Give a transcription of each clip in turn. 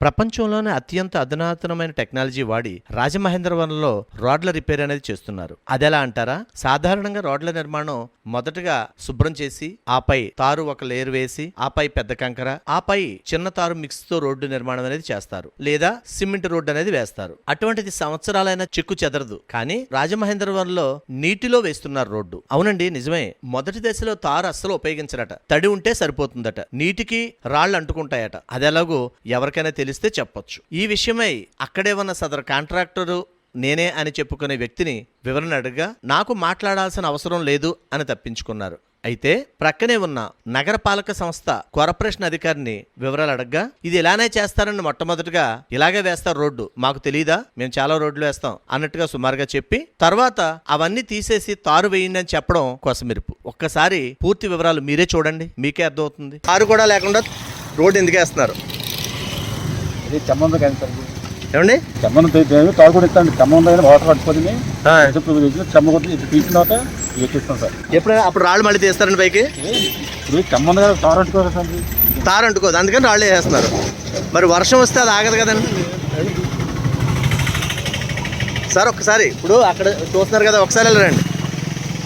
ప్రపంచంలోనే అత్యంత అధునాతనమైన టెక్నాలజీ వాడి రాజమహేంద్రవరంలో రోడ్ల రిపేర్ అనేది చేస్తున్నారు. అదెలా అంటారా? సాధారణంగా రోడ్ల నిర్మాణం మొదటగా శుభ్రం చేసి ఆపై తారు ఒక లేయర్ వేసి ఆపై పెద్ద కంకర ఆపై చిన్న తారు మిక్స్తో రోడ్డు నిర్మాణం అనేది చేస్తారు. లేదా సిమెంట్ రోడ్డు అనేది వేస్తారు. అటువంటిది సంవత్సరాలైన చిక్కు చెదరదు. కానీ రాజమహేంద్రవరంలో నీటిలో వేస్తున్నారు రోడ్డు. అవునండి నిజమే. మొదటి దశలో తారు అస్సలు ఉపయోగించరట. తడి ఉంటే సరిపోతుందట. నీటికి రాళ్ళు అంటుకుంటాయట. అదెలాగో ఎవరికైనా తెలియదు. తెలిస్తే చెప్పొచ్చు. ఈ విషయమై అక్కడే ఉన్న సదరు కాంట్రాక్టరు నేనే అని చెప్పుకునే వ్యక్తిని వివరణ అడగగా నాకు మాట్లాడాల్సిన అవసరం లేదు అని తప్పించుకున్నారు. అయితే ప్రక్కనే ఉన్న నగరపాలక సంస్థ కార్పొరేషన్ అధికారిని వివరాలు అడగగా ఇది ఇలానే చేస్తారని మొట్టమొదటిగా ఇలాగే వేస్తారు రోడ్డు మాకు తెలియదా మేము చాలా రోడ్లు వేస్తాం అన్నట్టుగా సుమారుగా చెప్పి తర్వాత అవన్నీ తీసేసి తారు వేయండి అని చెప్పడం కొసమెరుపు. ఒక్కసారి పూర్తి వివరాలు మీరే చూడండి మీకే అర్థమవుతుంది. తారు కూడా లేకుండా రోడ్డు ఎందుకు వేస్తున్నారు? ఇది చెమ్మంది కానీ సార్. ఏమండి? చెమ్మను కూడా ఇస్తాను చెమ్మ దగ్గర వాటర్ పట్టుకొని చెమ్మ కొట్టి ఇది తీసిన తర్వాత ఎక్కిస్తాం సార్. ఎప్పుడైనా అప్పుడు రాళ్ళు మళ్ళీ తీస్తారండి పైకి? ఇప్పుడు చెమ్మ దగ్గర తాడు అంటుకోవాలి సార్. తారు అంటుకోదు. అందుకని రాళ్ళు వేస్తున్నారు మరి వర్షం వస్తే అది ఆగదు కదండి. సార్ ఒక్కసారి ఇప్పుడు అక్కడ చూస్తున్నారు కదా ఒకసారి వెళ్ళరండి.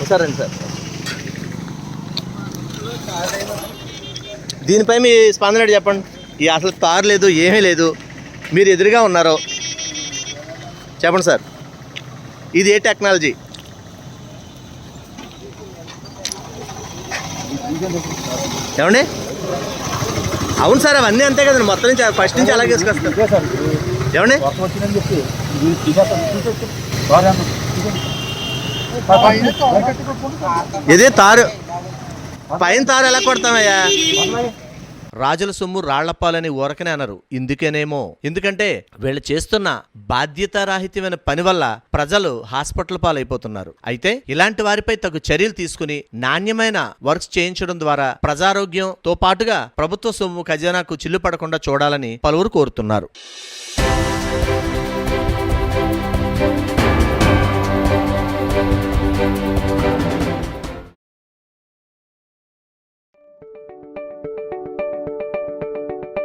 ఒకసారి రండి సార్. దీనిపై మీ స్పందన చెప్పండి? ఈ అసలు తారు లేదు ఏమీ లేదు. మీరు ఎదురుగా ఉన్నారు చెప్పండి సార్. ఇది ఏ టెక్నాలజీ? ఏమండి? అవును సార్ అవన్నీ అంతే కదండి. మొత్తం నుంచి ఫస్ట్ నుంచి అలాగే తీసుకొస్తారు. ఏమండి. ఇదే తారు. పైన తారు ఎలా కొడతామయ్యా? రాజుల సొమ్ము రాళ్ళపాలని ఊరకనే అన్నారు ఇందుకేనేమో. ఎందుకంటే వీళ్ళు చేస్తున్న బాధ్యతారాహిత్యమైన పని వల్ల ప్రజలు హాస్పిటల్ పాలైపోతున్నారు. అయితే ఇలాంటి వారిపై తగు చర్యలు తీసుకుని నాణ్యమైన వర్క్స్ చేయించడం ద్వారా ప్రజారోగ్యంతో పాటుగా ప్రభుత్వ సొమ్ము ఖజానాకు చిల్లు పడకుండా చూడాలని పలువురు కోరుతున్నారు.